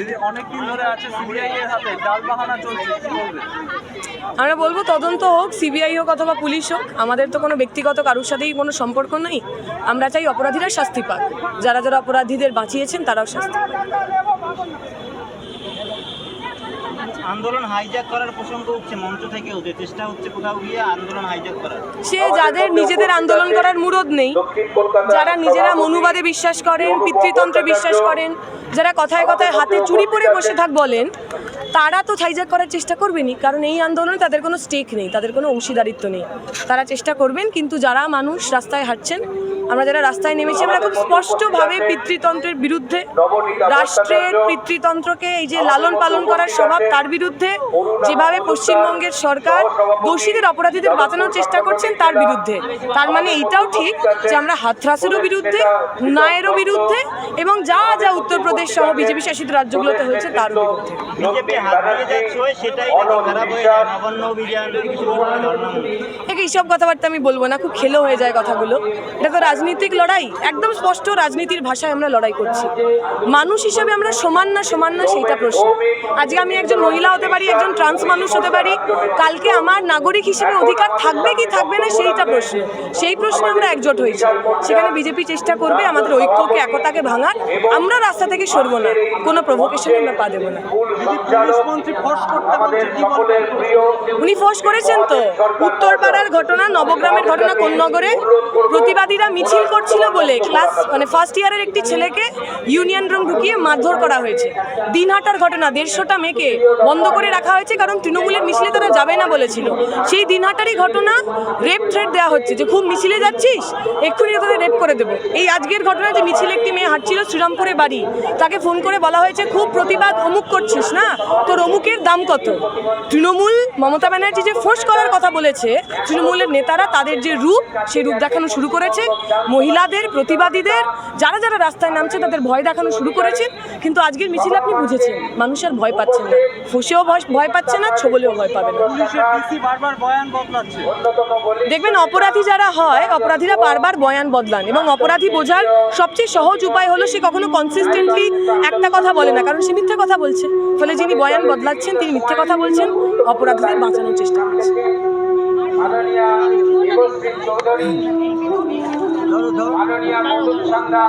দিদি অনেকদিন ধরে আছে সিবিআই এর হাতে চলছে, কি আমরা বলব তদন্ত হোক, সিবিআই হোক অথবা পুলিশ হোক, আমাদের তো কোনো ব্যক্তিগত কারোর সাথেই কোনো সম্পর্ক নেই। আমরা চাই অপরাধীরা শাস্তি পাক। যারা যারা অপরাধীদের বাঁচিয়েছেন, তারাও শাস্তি পাক। আন্দোলন হাইজ্যাক করার প্রসঙ্গ উঠছে মঞ্চ থেকে ওদের চেষ্টা হচ্ছে কোথাও গিয়ে আন্দোলন হাইজ্যাক করার। সে যাদের নিজেদের আন্দোলন করার মুরদ নেই যারা নিজেরা মনুবাদে বিশ্বাস করেন পিতৃতন্ত্রে বিশ্বাস করেন যারা কথায় কথায় হাতে চুরি পরে বসে থাক বলেন তারা তো হাইজ্যাক করার চেষ্টা করবেনই কারণ এই আন্দোলনে তাদের কোনো স্টেক নেই তাদের কোনো অংশীদারিত্ব নেই। তারা চেষ্টা করবেন কিন্তু যারা মানুষ রাস্তায় হাঁটছেন আমরা যারা রাস্তায় নেমেছি আমরা খুব স্পষ্টভাবে পিতৃতন্ত্রের বিরুদ্ধে রাষ্ট্রের পিতৃতন্ত্রকে এই যে লালন পালন করার স্বভাব তার বিরুদ্ধে যেভাবে পশ্চিমবঙ্গের সরকার দোষীদের অপরাধীদের বাঁচানোর চেষ্টা করছেন তার বিরুদ্ধে। তার মানে এইটাও ঠিক যে আমরা হাতরাসেরও বিরুদ্ধে ন্যায়েরও বিরুদ্ধে এবং যা যা উত্তরপ্রদেশ সহ বিজেপি শাসিত রাজ্যগুলোতে হয়েছে তার বিরুদ্ধে। এইসব কথাবার্তা আমি বলব না খুব খেলো হয়ে যায় কথাগুলো। এটা তো রাজনীতিক লড়াই একদম স্পষ্ট রাজনীতির ভাষায় আমরা লড়াই করছি। মানুষ হিসেবে আমরা সমান না সমান না সেইটা প্রশ্ন। আজকে আমি একজন মহিলা হতে পারি একজন ট্রান্স মানুষ হতে পারি কালকে আমার নাগরিক হিসেবে অধিকার থাকবে কি থাকবে না সেইটা প্রশ্ন। সেই প্রশ্নে আমরা একজোট হয়েছি। সেখানে বিজেপি চেষ্টা করবে আমাদের ঐক্যকে একতাকে ভাঙার। আমরা রাস্তা থেকে সরবো না। কোনো প্রভোকেশনে আমরা পা দেবো না। উনি ফোর্স করেছেন তো। উত্তরপাড়ার ঘটনা নবগ্রামের ঘটনা কোন নগরে? প্রতিবাদীরা মিছিল করছিল বলে ক্লাস মানে ফার্স্ট ইয়ারের একটি ছেলেকে ইউনিয়ন রুম ঢুকিয়ে মারধর করা হয়েছে। দিনহাটার ঘটনা, দেড়শোটা মেয়েকে বন্ধ করে রাখা হয়েছে কারণ তৃণমূলের মিছিলে তারা যাবে না বলেছিল। সেই দিনহাটারই ঘটনা রেপ থ্রেট দেওয়া হচ্ছে যে, খুব মিছিলে যাচ্ছিস? এক্ষুনি তোদের রেপ করে দেবো। এই আজকের ঘটনা যে মিছিলে একটি মেয়ে হাঁটছিল শ্রীরামপুরে বাড়ি, তাকে ফোন করে বলা হয়েছে, খুব প্রতিবাদ, অমুক করছিস না? তোর অমুকের দাম কত? তৃণমূল মমতা ব্যানার্জি যে ফোর্স করার কথা বলেছে, তৃণমূলের নেতারা তাদের যে রূপ, সেই রূপ দেখানো শুরু করেছে। মহিলাদের প্রতিবাদীদের যারা যারা রাস্তায় নামছে তাদের ভয় দেখানো শুরু করেছে। কিন্তু আজকের মিছিল আপনি বুঝেছেন মানুষ আর ভয় পাচ্ছেন না। ফসেও ভয় ভয় পাচ্ছে না ছবলেও ভয় পাবে না। পুলিশের ডিসি বারবার বয়ান বদলাচ্ছে। দেখবেন অপরাধী যারা হয় অপরাধীরা বারবার বয়ান বদলান এবং অপরাধী বোঝার সবচেয়ে সহজ উপায় হলো সে কখনো কনসিস্টেন্টলি একটা কথা বলে না কারণ সে মিথ্যে কথা বলছে। ফলে যিনি বয়ান বদলাচ্ছেন তিনি মিথ্যে কথা বলছেন অপরাধীদের বাঁচানোর চেষ্টা করছেন মাননীয় মধুর সান্ধ্যা